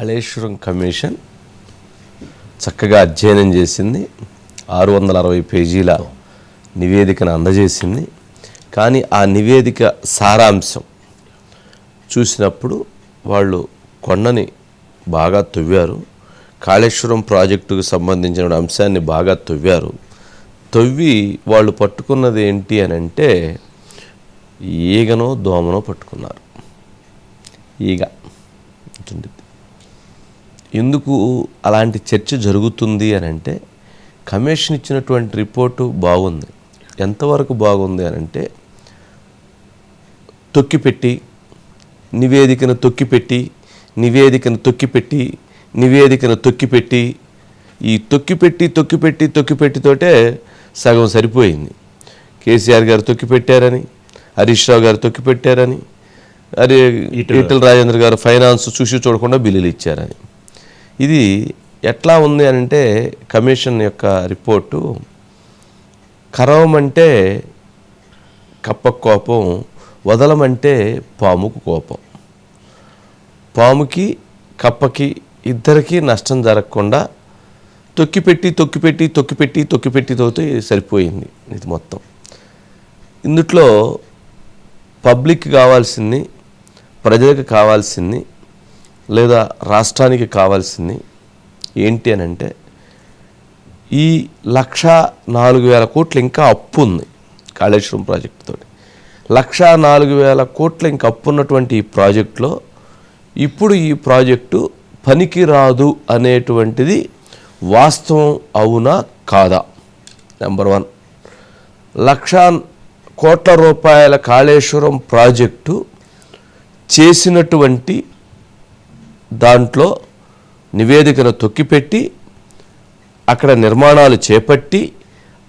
Kaleshwaram commission చక్కగా అధ్యయనం చేసింది. ఆరు వందల అరవై పేజీల నివేదికను అందజేసింది. కానీ ఆ నివేదిక సారాంశం చూసినప్పుడు వాళ్ళు కొండని బాగా తవ్వారు. కాళేశ్వరం ప్రాజెక్టుకు సంబంధించిన అంశాన్ని బాగా తవ్వారు. తవ్వి వాళ్ళు పట్టుకున్నది ఏంటి అని అంటే ఈగనో దోమనో పట్టుకున్నారు. ఈగ. ఉంటుంది ఎందుకు అలాంటి చర్చ జరుగుతుంది అని అంటే కమిషన్ ఇచ్చినటువంటి రిపోర్టు బాగుంది. ఎంతవరకు బాగుంది అని అంటే తొక్కిపెట్టి నివేదికను తొక్కిపెట్టి నివేదికను తొక్కిపెట్టి నివేదికను తొక్కిపెట్టి ఈ తొక్కిపెట్టి తొక్కిపెట్టి తొక్కిపెట్టితోటే సగం సరిపోయింది. కేసీఆర్ గారు తొక్కిపెట్టారని హరీష్ రావు గారు తొక్కిపెట్టారని అరే ఈటల రాజేంద్ర గారు ఫైనాన్స్ చూసి చూడకుండా బిల్లులు ఇచ్చారని. ఇది ఎట్లా ఉంది అని అంటే కమిషన్ యొక్క రిపోర్టు కరవమంటే కప్ప కోపం వదలమంటే పాముకు కోపం. పాముకి కప్పకి ఇద్దరికీ నష్టం జరగకుండా తొక్కిపెట్టి తొక్కిపెట్టి తొక్కిపెట్టి తొక్కిపెట్టి తోటి సరిపోయింది ఇది మొత్తం. ఇందుట్లో పబ్లిక్ కావాల్సింది ప్రజలకు కావాల్సింది లేదా రాష్ట్రానికి కావాల్సింది ఏంటి అని అంటే ఈ లక్ష నాలుగు వేల కోట్లు ఇంకా అప్పు ఉంది కాళేశ్వరం ప్రాజెక్టుతో లక్ష నాలుగు వేల కోట్ల ఇంకా అప్పు ఉన్నటువంటి ఈ ప్రాజెక్టులో ఇప్పుడు ఈ ప్రాజెక్టు పనికిరాదు అనేటువంటిది వాస్తవం అవునా కాదా? నెంబర్ వన్ లక్ష కోట్ల రూపాయల కాళేశ్వరం ప్రాజెక్టు చేసినటువంటి దాంట్లో నివేదికను తొక్కిపెట్టి అక్కడ నిర్మాణాలు చేపట్టి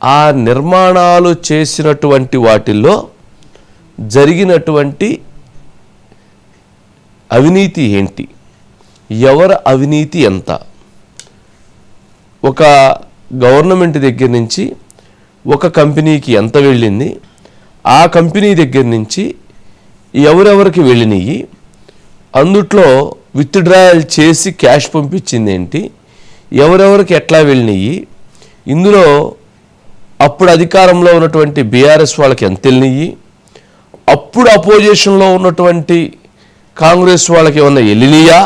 ఆ నిర్మాణాలు చేసినటువంటి వాటిల్లో జరిగినటువంటి అవినీతి ఏంటి? ఎవరి అవినీతి ఎంత? ఒక గవర్నమెంట్ దగ్గర నుంచి ఒక కంపెనీకి ఎంత వెళ్ళింది? ఆ కంపెనీ దగ్గర నుంచి ఎవరెవరికి వెళ్ళినాయి అందుట్లో విత్డ్రాయల్ చేసి క్యాష్ పంపించింది ఏంటి? ఎవరెవరికి ఎట్లా వెళ్ళినాయి? ఇందులో అప్పుడు అధికారంలో ఉన్నటువంటి బీఆర్ఎస్ వాళ్ళకి ఎంత వెళ్ళినాయి? అప్పుడు అపోజిషన్లో ఉన్నటువంటి కాంగ్రెస్ వాళ్ళకి ఏమన్నా వెళ్ళినాయా?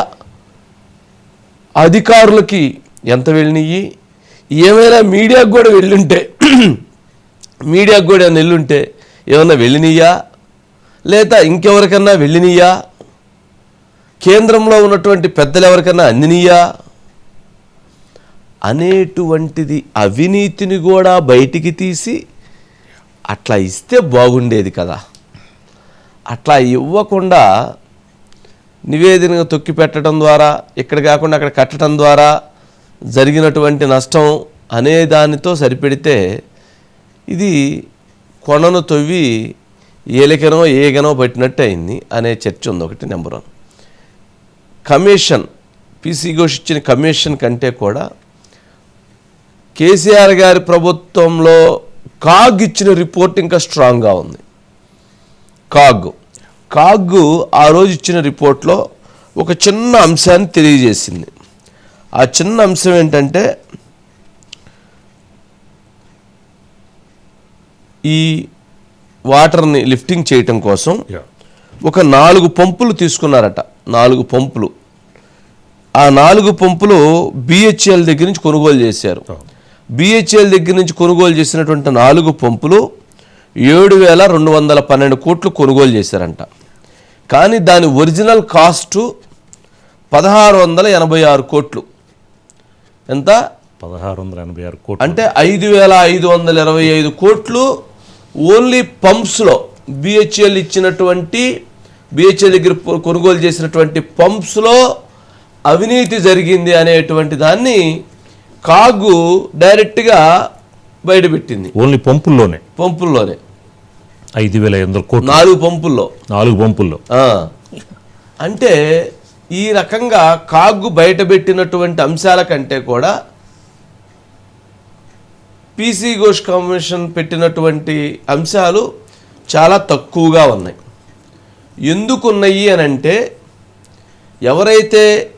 అధికారులకి ఎంత వెళ్ళినాయి? ఏమైనా మీడియాకు కూడా వెళ్ళుంటే మీడియాకు కూడా ఏమైనా వెళ్ళుంటే ఏమన్నా వెళ్ళినాయా? లేదా ఇంకెవరికన్నా వెళ్ళినాయా? కేంద్రంలో ఉన్నటువంటి పెద్దలు ఎవరికన్నా అందినీయా? అనేటువంటిది అవినీతిని కూడా బయటికి తీసి అట్లా ఇస్తే బాగుండేది కదా. అట్లా ఇవ్వకుండా నివేదనగా తొక్కి పెట్టడం ద్వారా ఇక్కడ కాకుండా అక్కడ కట్టడం ద్వారా జరిగినటువంటి నష్టం అనే దానితో సరిపెడితే ఇది కొనను తొవ్వి ఏలికనో ఏగనో పట్టినట్టు అయింది అనే చర్చ ఉంది ఒకటి number one. Commission PC Ghosh ఇచ్చిన కమిషన్ కంటే కూడా కేసీఆర్ గారి ప్రభుత్వంలో కాగ్ ఇచ్చిన రిపోర్ట్ ఇంకా స్ట్రాంగ్గా ఉంది. కాగ్. కాగ్ ఆ రోజు ఇచ్చిన రిపోర్ట్లో ఒక చిన్న అంశాన్ని తెలియజేసింది. ఆ చిన్న అంశం ఏంటంటే ఈ వాటర్ని లిఫ్టింగ్ చేయటం కోసం ఒక నాలుగు పంపులు తీసుకున్నారట. నాలుగు పంపులు. ఆ నాలుగు పంపులు బిహెచ్ఎల్ దగ్గర నుంచి కొనుగోలు చేశారు. బిహెచ్ఎల్ దగ్గర నుంచి కొనుగోలు చేసినటువంటి నాలుగు పంపులు ఏడు వేల రెండు వందల పన్నెండు కోట్లు కొనుగోలు చేశారంట. కానీ దాని ఒరిజినల్ కాస్టు పదహారు వందల ఎనభై ఆరు కోట్లు. ఎంత? పదహారు వందల ఎనభై ఆరు కోట్లు. అంటే ఐదు వేల ఐదు వందల ఇరవై ఐదు కోట్లు ఓన్లీ పంప్స్లో బిహెచ్ఎల్ ఇచ్చినటువంటి బిహెచ్ఎల్ దగ్గర కొనుగోలు చేసినటువంటి పంప్స్లో అవినీతి జరిగింది అనేటువంటి దాన్ని కాగు డైరెక్ట్గా బయటపెట్టింది. ఓన్లీ పంపుల్లోనే? పంపుల్లోనే. ఐదు వేల ఐదు వందల కోట్లు. నాలుగు పంపుల్లో. నాలుగు పంపుల్లో. అంటే ఈ రకంగా కాగు బయటపెట్టినటువంటి అంశాల కంటే కూడా పీసీ ఘోష్ కమిషన్ పెట్టినటువంటి అంశాలు చాలా తక్కువగా ఉన్నాయి. ఎందుకున్నాయి అని అంటే ఎవరైతే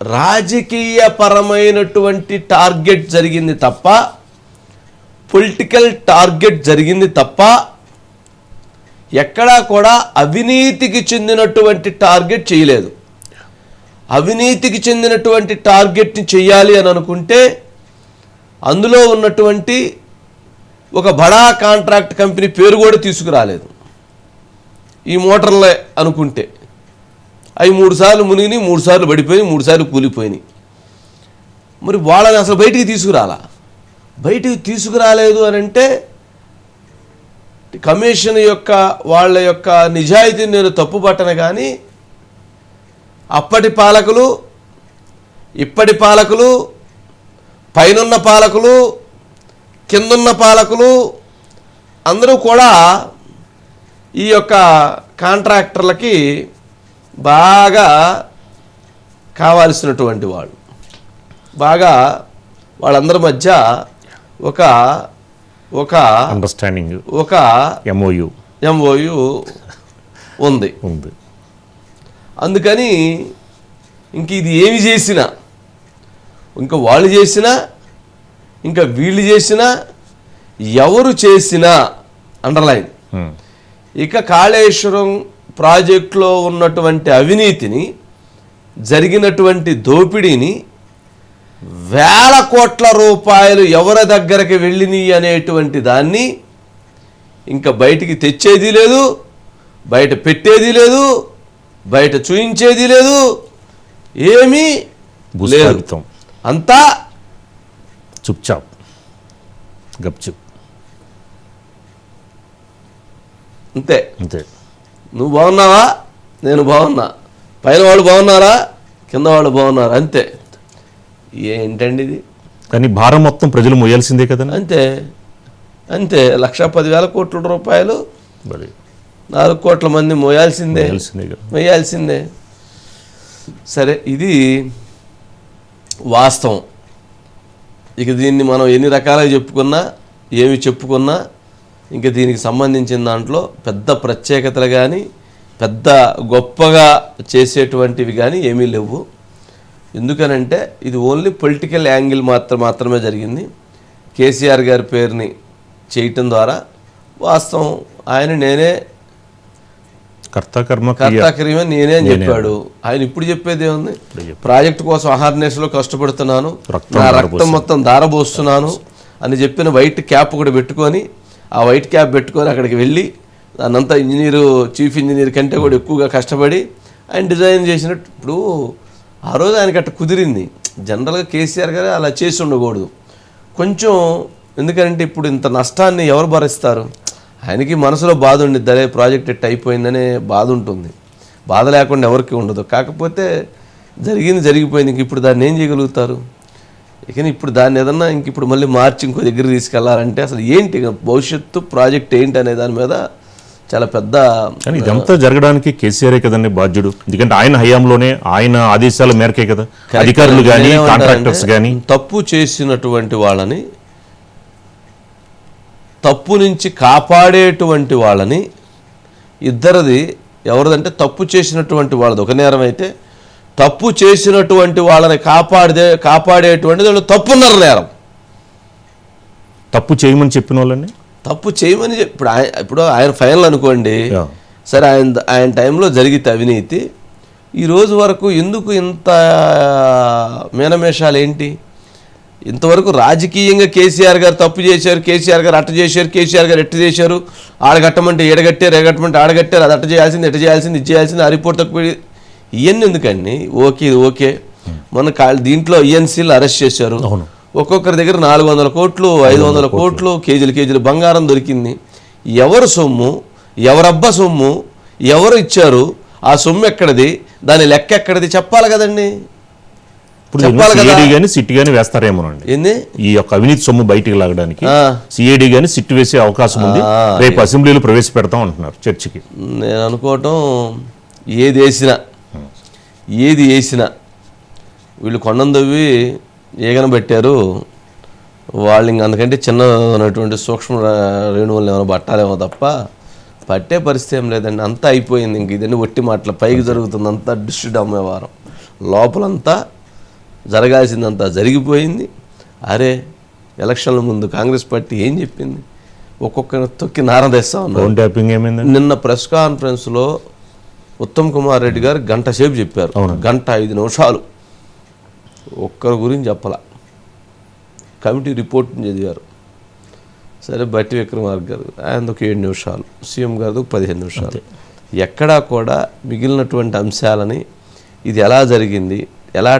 రాజకీయపరమైనటువంటి టార్గెట్ జరిగింది తప్ప పొలిటికల్ టార్గెట్ జరిగింది తప్ప ఎక్కడా కూడా అవినీతికి చెందినటువంటి టార్గెట్ చేయలేదు. అవినీతికి చెందినటువంటి టార్గెట్ని చేయాలి అని అనుకుంటే అందులో ఉన్నటువంటి ఒక బడా కాంట్రాక్ట్ కంపెనీ పేరు కూడా తీసుకురాలేదు. ఈ మోటార్లే అనుకుంటే. అవి మూడు సార్లు మూడుసార్లు పడిపోయి మూడు సార్లు కూలిపోయినాయి. మరి వాళ్ళని అసలు బయటికి తీసుకురాలా? బయటికి తీసుకురాలేదు అని అంటే కమిషన్ యొక్క వాళ్ళ యొక్క నిజాయితీని నేను తప్పుపట్టను కానీ అప్పటి పాలకులు ఇప్పటి పాలకులు పైనున్న పాలకులు కిందున్న పాలకులు అందరూ కూడా ఈ యొక్క కాంట్రాక్టర్లకి బాగా కావాల్సినటువంటి వాళ్ళు. బాగా వాళ్ళందరి మధ్య ఒక ఒక అండర్స్టాండింగ్ ఒక ఎంఓయు ఎంఓయు ఉంది. ఉంది. అందుకని ఇంక ఇది ఏమి చేసినా ఇంకా వాళ్ళు చేసినా ఇంకా వీళ్ళు చేసినా ఎవరు చేసినా అండర్లైన్. ఇక కాళేశ్వరం ప్రాజెక్టులో ఉన్నటువంటి అవినీతిని జరిగినటువంటి దోపిడీని వేల కోట్ల రూపాయలు ఎవరి దగ్గరికి వెళ్ళినాయి అనేటువంటి దాన్ని ఇంకా బయటికి తెచ్చేది లేదు బయట పెట్టేది లేదు బయట చూయించేది లేదు ఏమీ లేదు. అంతా చుప్ చాప్. గప్చుప్ అంతే. అంతే. నువ్వు బాగున్నావా? నేను బాగున్నా. పైన వాళ్ళు బాగున్నారా? కింద వాళ్ళు బాగున్నారా? అంతే. ఏంటండి ఇది? కానీ భారం మొత్తం ప్రజలు మోయాల్సిందే కదండి అంతే. అంతే. లక్ష పదివేల కోట్ల రూపాయలు మరి. నాలుగు కోట్ల మంది మోయాల్సిందే. మోయాల్సిందే కదా? సరే ఇది వాస్తవం. ఇక దీన్ని మనం ఎన్ని రకాలుగా చెప్పుకున్నా ఏమి చెప్పుకున్నా ఇంకా దీనికి సంబంధించిన దాంట్లో పెద్ద ప్రత్యేకతలు కానీ పెద్ద గొప్పగా చేసేటువంటివి కానీ ఏమీ లేవు. ఎందుకనంటే ఇది ఓన్లీ పొలిటికల్ యాంగిల్ మాత్రం మాత్రమే జరిగింది. కేసీఆర్ గారి పేరుని చేయటం ద్వారా వాస్తవం ఆయన నేనే కర్త కర్మ క్రియ. కర్తాకర్యమే నేనే అని చెప్పాడు. ఆయన ఇప్పుడు చెప్పేది ఏముంది. ప్రాజెక్ట్ కోసం అహార్నెస్లో కష్టపడుతున్నాను. నా. రక్తం మొత్తం దారబోస్తున్నాను అని చెప్పిన వైట్ క్యాప్ కూడా పెట్టుకొని ఆ వైట్ క్యాప్ పెట్టుకొని అక్కడికి వెళ్ళి దాన్నంతా ఇంజనీరు చీఫ్ ఇంజనీర్ కంటే కూడా ఎక్కువగా కష్టపడి ఆయన డిజైన్ చేసినట్టు ఇప్పుడు ఆ రోజు ఆయనకి అట్ట కుదిరింది. జనరల్గా కేసీఆర్ గారు అలా చేసి ఉండకూడదు. కొంచెం ఎందుకంటే ఇప్పుడు ఇంత నష్టాన్ని ఎవరు భరిస్తారు? ఆయనకి మనసులో బాధ ఉండిద్ది అదే ప్రాజెక్ట్ ఎట్ అయిపోయిందనే బాధ ఉంటుంది. బాధ లేకుండా ఎవరికి ఉండదు. కాకపోతే జరిగింది జరిగిపోయింది ఇంక ఇప్పుడు దాన్ని ఏం చేయగలుగుతారు? ఇక ఇప్పుడు దాన్ని ఏదన్నా ఇంక ఇప్పుడు మళ్ళీ మార్చి ఇంకో దగ్గర తీసుకెళ్ళాలంటే అసలు ఏంటి భవిష్యత్తు ప్రాజెక్ట్ ఏంటి అనే దాని మీద చాలా పెద్ద కానీ ఇదంతా జరగడానికి కేసీఆరే కదండి బాధ్యుడు. ఎందుకంటే ఆయన హయాంలోనే ఆయన ఆదేశాల మేరకే కదా. అధికారులు కానీ కాంట్రాక్టర్స్ కానీ తప్పు చేసినటువంటి వాళ్ళని తప్పు నుంచి కాపాడేటువంటి వాళ్ళని ఇద్దరిది ఎవరిదంటే తప్పు చేసినటువంటి వాళ్ళది. ఒక నేరం అయితే తప్పు చేసినటువంటి వాళ్ళని కాపాడే కాపాడేటువంటిది వాళ్ళు తప్పున్నర నేరం. తప్పు చేయమని చెప్పిన వాళ్ళని? తప్పు చేయమని ఇప్పుడు ఆయన ఇప్పుడు ఆయన ఫైనల్ అనుకోండి. సరే ఆయన ఆయన టైంలో జరిగితే అవినీతి. ఈ రోజు వరకు ఎందుకు ఇంత మేనమేషాలు ఏంటి? ఇంతవరకు రాజకీయంగా కేసీఆర్ గారు తప్పు చేశారు కేసీఆర్ గారు అట్ట చేశారు కేసీఆర్ గారు ఎట్ట చేశారు? ఆడగట్టమంటే ఏడగట్టారు ఎగట్టమంటే ఆడగట్టారు అది అట్ట చేయాల్సింది ఎట్ట చేయాల్సింది ఇది చేయాల్సింది ఆ రిపోర్ట్ తక్కువ ఇవన్నీ ఎందుకండి? Okay okay. మన దీంట్లో ఈఎన్సీలు అరెస్ట్ చేశారు. అవును. ఒక్కొక్కరి దగ్గర నాలుగు వందల కోట్లు ఐదు వందల కోట్లు. కేజీలు కేజీలు బంగారం దొరికింది. ఎవరు సొమ్ము? ఎవరబ్బా సొమ్ము? ఎవరు ఇచ్చారు? ఆ సొమ్ము ఎక్కడిది? దాని లెక్క ఎక్కడిది? చెప్పాలి కదండి. సిఐడి సిట్ వేస్తారేమోనండి. ఏంది? ఈ యొక్క అవినీతి సొమ్ము బయటికి లాగడానికి. సిఐడి సిట్ వేసే అవకాశం ఉంది. రేపు అసెంబ్లీలో ప్రవేశపెడతాం అంటున్నారు చర్చికి. నేను అనుకోవటం ఏది వేసినా. ఏది వేసినా. వీళ్ళు కొండం తవ్వి ఏగన పెట్టారు. వాళ్ళు ఇంక అందుకంటే చిన్న ఉన్నటువంటి సూక్ష్మ రేణువులు ఏమైనా పట్టాలేమో తప్ప పట్టే పరిస్థితి ఏం లేదండి. అంతా అయిపోయింది ఇంక ఇదన్నీ ఒట్టి మాటలు. పైకి జరుగుతుంది అంతా డిస్ట్రిక్ట్ అమ్మేవారం. లోపలంతా జరగాల్సిందంతా జరిగిపోయింది. అరే ఎలక్షన్ల ముందు కాంగ్రెస్ పార్టీ ఏం చెప్పింది? ఒక్కొక్కరిని తొక్కి నారదేస్తా ఏమైందండి? నిన్న ప్రెస్ కాన్ఫరెన్స్లో ఉత్తమ్ కుమార్ రెడ్డి గారు గంట సేపు చెప్పారు. గంట ఐదు నిమిషాలు. ఒక్కరి గురించి చెప్పాల. కమిటీ రిపోర్ట్ని చదివారు. సరే బట్టి విక్రమార్క గారు ఆయన ఒక ఏడు నిమిషాలు. సీఎం గారిది ఒక పదిహేను నిమిషాలు. ఎక్కడా కూడా మిగిలినటువంటి అంశాలని ఇది ఎలా జరిగింది ఎలా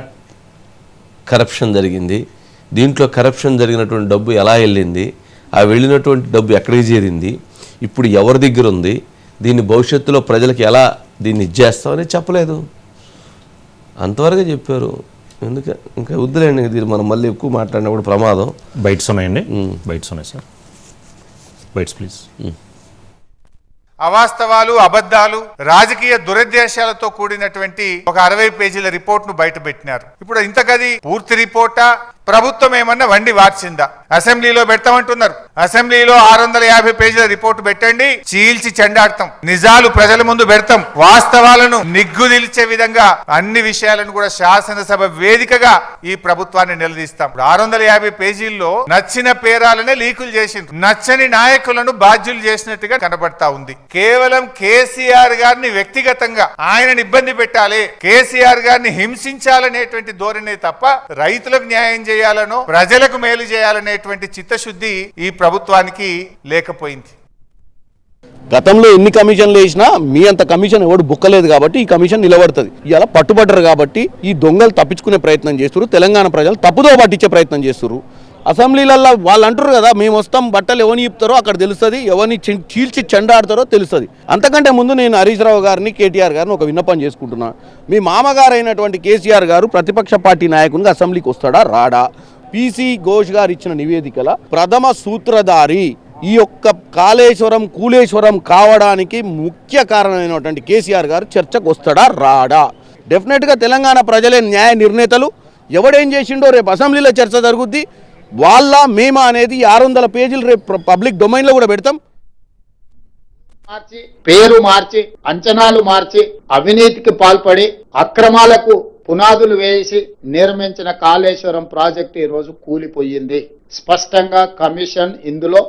కరప్షన్ జరిగింది దీంట్లో కరప్షన్ జరిగినటువంటి డబ్బు ఎలా వెళ్ళింది ఆ వెళ్ళినటువంటి డబ్బు ఎక్కడికి చేరింది ఇప్పుడు ఎవరి దగ్గర ఉంది దీన్ని భవిష్యత్తులో ప్రజలకు ఎలా దీన్ని ఇచ్చేస్తామని చెప్పలేదు. అంతవరకే చెప్పారు. ఎందుకు? ఇంకా వద్దులేండి దీన్ని మనం మళ్ళీ ఎక్కువ మాట్లాడినప్పుడు ప్రమాదం. బైట్స్ ఉన్నాయండి. బైట్స్ ఉన్నాయి సార్. Bytes please. అవాస్తవాలు అబద్ధాలు రాజకీయ దురుద్దేశాలతో కూడినటువంటి ఒక అరవై పేజీల రిపోర్ట్ను బయట పెట్టినారు. ఇప్పుడు ఇంతకది పూర్తి రిపోర్టా? ప్రభుత్వం ఏమన్నా వండి వార్చిందా? అసెంబ్లీలో పెడతామంటున్నారు. అసెంబ్లీలో ఆరు వందల యాభై పేజీల రిపోర్ట్ పెట్టండి చీల్చి చెండాడతాం. నిజాలు ప్రజల ముందు పెడతాం. వాస్తవాలను నిగ్గుదిల్చే విధంగా అన్ని విషయాలను కూడా శాసనసభ వేదికగా ఈ ప్రభుత్వాన్ని నిలదీస్తాం. ఆరు వందల యాభై పేజీల్లో నచ్చిన పేరాలనే లీకులు చేసిండ్రు. నచ్చని నాయకులను బాధ్యులు చేసినట్టుగా కనబడతా ఉంది. కేవలం కేసీఆర్ గారిని వ్యక్తిగతంగా ఆయన ఇబ్బంది పెట్టాలి కేసీఆర్ గారిని హింసించాలనేటువంటి ధోరణే తప్ప రైతులకు న్యాయం చేయాలనో ప్రజలకు మేలు చేయాలనేటువంటి చిత్తశుద్ధి ఈ ప్రభుత్వానికి లేకపోయింది. గతంలో ఎన్ని కమిషన్లు వేసినా మీ అంత కమిషన్ ఎవడు బుక్కలేదు కాబట్టి ఈ కమిషన్ నిలబడుతుంది. ఇలా పట్టుబడ్డరు కాబట్టి ఈ దొంగలు తప్పించుకునే ప్రయత్నం చేస్తున్నారు తెలంగాణ ప్రజలు తప్పుదో పట్టించే ప్రయత్నం చేస్తున్నారు అసెంబ్లీలలో వాళ్ళు అంటారు కదా మేము వస్తాం బట్టలు ఎవరిని ఇప్పుతారో అక్కడ తెలుస్తుంది ఎవరిని చీల్చి చెండాడతారో తెలుస్తుంది. అంతకంటే ముందు నేను హరీష్ రావు గారిని కేటీఆర్ గారిని ఒక విన్నపం చేసుకుంటున్నా. మీ మామగారు అయినటువంటి కేసీఆర్ గారు ప్రతిపక్ష పార్టీ నాయకునిగా అసెంబ్లీకి వస్తాడా రాడా? పీసీ ఘోష్ గారు ఇచ్చిన నివేదికల ప్రథమ సూత్రధారి ఈ యొక్క కాళేశ్వరం కూలేశ్వరం కావడానికి ముఖ్య కారణమైనటువంటి కేసీఆర్ గారు చర్చకు వస్తాడా రాడా? డెఫినెట్గా తెలంగాణ ప్రజలే న్యాయ నిర్ణేతలు. ఎవడేం చేసిండో రేపు అసెంబ్లీలో చర్చ జరుగుద్ది. వాళ్ళ మేమా అనేది ఆరు వందల పేజీలు రేపు పబ్లిక్ డొమైన్లో కూడా పెడతాం. మార్చి పేరు మార్చి అంచనాలు మార్చి అవినీతికి పాల్పడి అక్రమాలకు పునాదులు వేసి నిర్మించిన కాళేశ్వరం ప్రాజెక్టు ఈ రోజు కూలిపోయింది. స్పష్టంగా కమిషన్ ఇందులో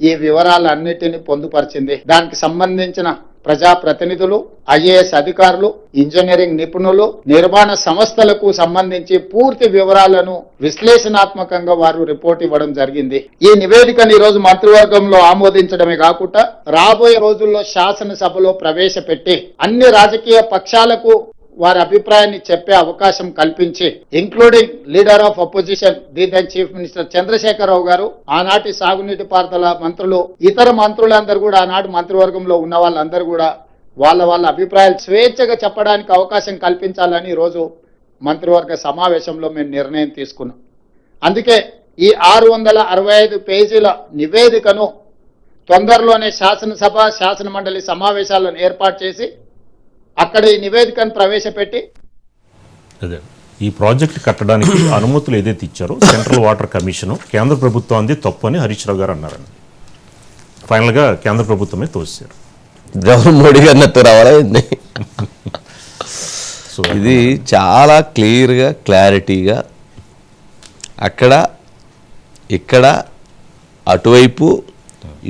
ఈ వివరాలన్నిటిని పొందుపరిచింది. దానికి సంబంధించిన ప్రజా ప్రతినిధులు ఐఏఎస్ అధికారులు ఇంజనీరింగ్ నిపుణులు నిర్మాణ సంస్థలకు సంబంధించి పూర్తి వివరాలను విశ్లేషణాత్మకంగా వారు రిపోర్ట్ ఇవ్వడం జరిగింది. ఈ నివేదికను ఈ రోజు మంత్రివర్గంలో ఆమోదించడమే కాకుండా రాబోయే రోజుల్లో శాసనసభలో ప్రవేశపెట్టి అన్ని రాజకీయ పక్షాలకు వారి అభిప్రాయాన్ని చెప్పే అవకాశం కల్పించి including leader of opposition the chief minister Chandrashekhar Rao గారు ఆనాటి సాగునీటి పారుదల మంత్రులు ఇతర మంత్రులందరూ కూడా ఆనాటి మంత్రివర్గంలో ఉన్న వాళ్ళందరూ కూడా వాళ్ళ వాళ్ళ అభిప్రాయాలు స్వేచ్ఛగా చెప్పడానికి అవకాశం కల్పించాలని ఈరోజు మంత్రివర్గ సమావేశంలో మేము నిర్ణయం తీసుకున్నాం. అందుకే ఈ ఆరు వందల అరవై ఐదు పేజీల నివేదికను తొందరలోనే శాసనసభ శాసన మండలి సమావేశాలను ఏర్పాటు చేసి అక్కడ ఈ నివేదికను ప్రవేశపెట్టి అదే. ఈ ప్రాజెక్ట్ కట్టడానికి అనుమతులు ఏదైతే ఇచ్చారో సెంట్రల్ వాటర్ కమిషన్ కేంద్ర ప్రభుత్వాన్ని తప్పు అని హరీష్ రావు గారు అన్నారండి. ఫైనల్గా కేంద్ర ప్రభుత్వమే తోసారు జగన్ మోడీ గారిని ఎత్తు రావాలా? సో ఇది చాలా క్లియర్గా క్లారిటీగా అక్కడ ఇక్కడ అటువైపు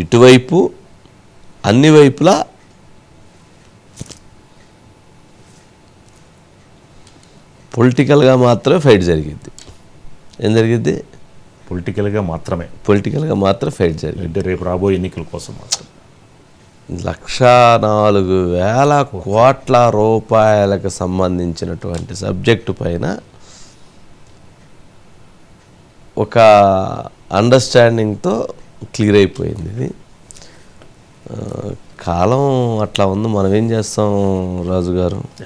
ఇటువైపు అన్ని వైపులా పొలిటికల్గా మాత్రమే ఫైట్ జరిగింది. ఏం జరిగింది? పొలిటికల్గా మాత్రమే. పొలిటికల్గా మాత్రం ఫైట్ జరిగింది. అంటే రేపు రాబోయే ఎన్నికల కోసం మాత్రం లక్ష నాలుగు వేల కోట్ల రూపాయలకు సంబంధించినటువంటి సబ్జెక్టు పైన ఒక అండర్స్టాండింగ్తో క్లియర్ అయిపోయింది ఇది. కాలం అట్లా ఉంది. మనం ఏం చేస్తాం రాజు గారు